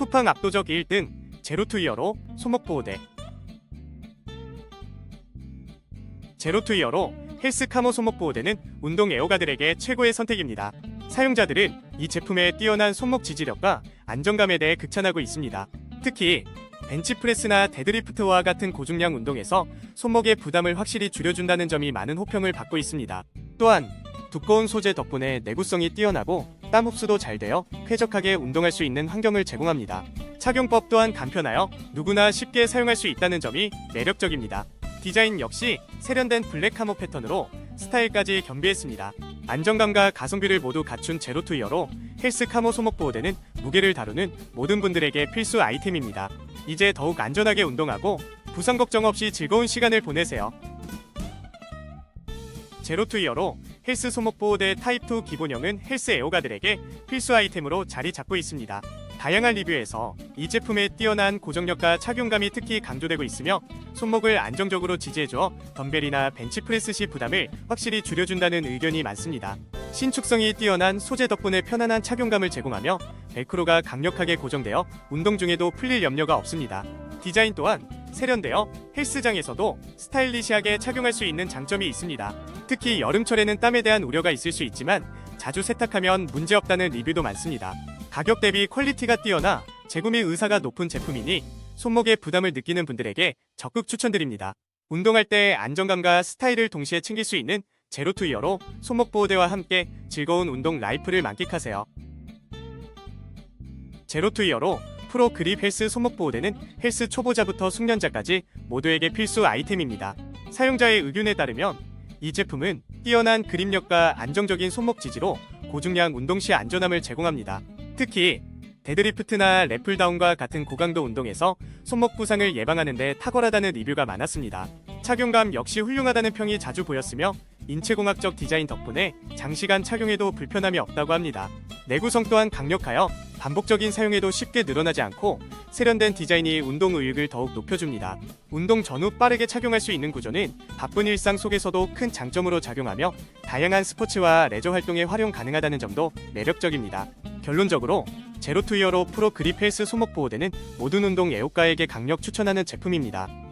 쿠팡 압도적 1등 제로투이어로 소목보호대 제로투이어로 헬스카모 소목보호대는 운동 애호가들에게 최고의 선택입니다. 사용자들은 이 제품의 뛰어난 손목 지지력과 안정감에 대해 극찬하고 있습니다. 특히 벤치프레스나 데드리프트와 같은 고중량 운동에서 손목의 부담을 확실히 줄여준다는 점이 많은 호평을 받고 있습니다. 또한 두꺼운 소재 덕분에 내구성이 뛰어나고 땀 흡수도 잘 되어 쾌적하게 운동할 수 있는 환경을 제공합니다. 착용법 또한 간편하여 누구나 쉽게 사용할 수 있다는 점이 매력적입니다. 디자인 역시 세련된 블랙 카모 패턴으로 스타일까지 겸비했습니다. 안정감과 가성비를 모두 갖춘 제로투이어로 헬스 카모 소목 보호대는 무게를 다루는 모든 분들에게 필수 아이템입니다. 이제 더욱 안전하게 운동하고 부상 걱정 없이 즐거운 시간을 보내세요. 제로투이어로 헬스 소목 보호대 타입2 기본형은 헬스 애호가들에게 필수 아이템으로 자리 잡고 있습니다. 다양한 리뷰에서 이 제품의 뛰어난 고정력과 착용감이 특히 강조되고 있으며 손목을 안정적으로 지지해줘 덤벨이나 벤치프레스 시 부담을 확실히 줄여준다는 의견이 많습니다. 신축성이 뛰어난 소재 덕분에 편안한 착용감을 제공하며 벨크로가 강력하게 고정되어 운동 중에도 풀릴 염려가 없습니다. 디자인 또한 세련되어 헬스장에서도 스타일리시하게 착용할 수 있는 장점이 있습니다. 특히 여름철에는 땀에 대한 우려가 있을 수 있지만 자주 세탁하면 문제없다는 리뷰도 많습니다. 가격 대비 퀄리티가 뛰어나 재구매 의사가 높은 제품이니 손목에 부담을 느끼는 분들에게 적극 추천드립니다. 운동할 때 안정감과 스타일을 동시에 챙길 수 있는 제로투 이어로 손목 보호대와 함께 즐거운 운동 라이프를 만끽하세요. 제로투 이어로 프로 그립 헬스 손목 보호대는 헬스 초보자부터 숙련자까지 모두에게 필수 아이템입니다. 사용자의 의견에 따르면 이 제품은 뛰어난 그립력과 안정적인 손목 지지로 고중량 운동 시 안전함을 제공합니다. 특히 데드리프트나 랩풀다운과 같은 고강도 운동에서 손목 부상을 예방하는 데 탁월하다는 리뷰가 많았습니다. 착용감 역시 훌륭하다는 평이 자주 보였으며 인체공학적 디자인 덕분에 장시간 착용해도 불편함이 없다고 합니다. 내구성 또한 강력하여 반복적인 사용에도 쉽게 늘어나지 않고 세련된 디자인이 운동 의욕을 더욱 높여줍니다. 운동 전후 빠르게 착용할 수 있는 구조는 바쁜 일상 속에서도 큰 장점으로 작용하며 다양한 스포츠와 레저 활동에 활용 가능하다는 점도 매력적입니다. 결론적으로 제로투이어로 프로 그립 헬스 소목 보호대는 모든 운동 애호가에게 강력 추천하는 제품입니다.